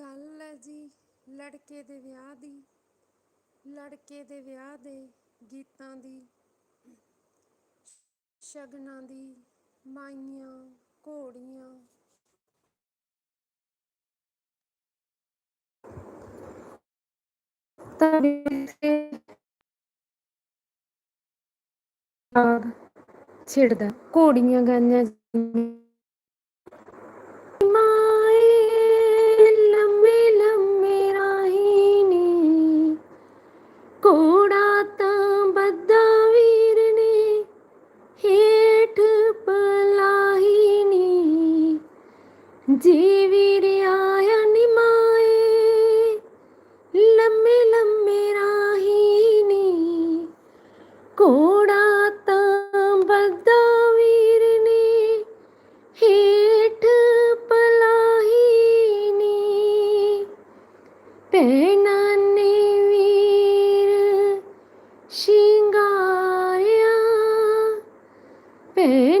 ਗੱਲ ਹੈ ਜੀ, ਲੜਕੇ ਦੇ ਵਿਆਹ ਦੀ, ਲੜਕੇ ਦੇ ਵਿਆਹ ਦੇ ਗੀਤਾਂ ਦੀ, ਸ਼ਗਨਾਂ ਦੀ, ਮਾਈਆਂ, ਘੋੜੀਆਂ। ਰਾਗ ਛਿੜਦਾ। ਘੋੜੀਆਂ ਗਾਈਆਂ ਜੀਵੀ ਰਿਆਇਆ ਨਿਮਾਏ, ਲੰਮੇ ਲੰਮੇ ਰਾਹੀ ਨੀ ਕੋੜਾ ਤਾਂ ਬੱਦਾ ਵੀਰ ਨੇ ਹੇਠ ਪਲਾਹੀ ਨੀ ਪੈਣਾ ਨੇ ਵੀਰ ਸ਼ਿੰਗਾਇਆ ਪੈਣਾ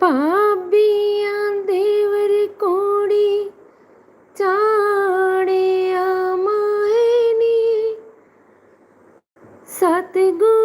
പാപിയാം ദേവർ കോടി ചാടയാമായി സത്ഗു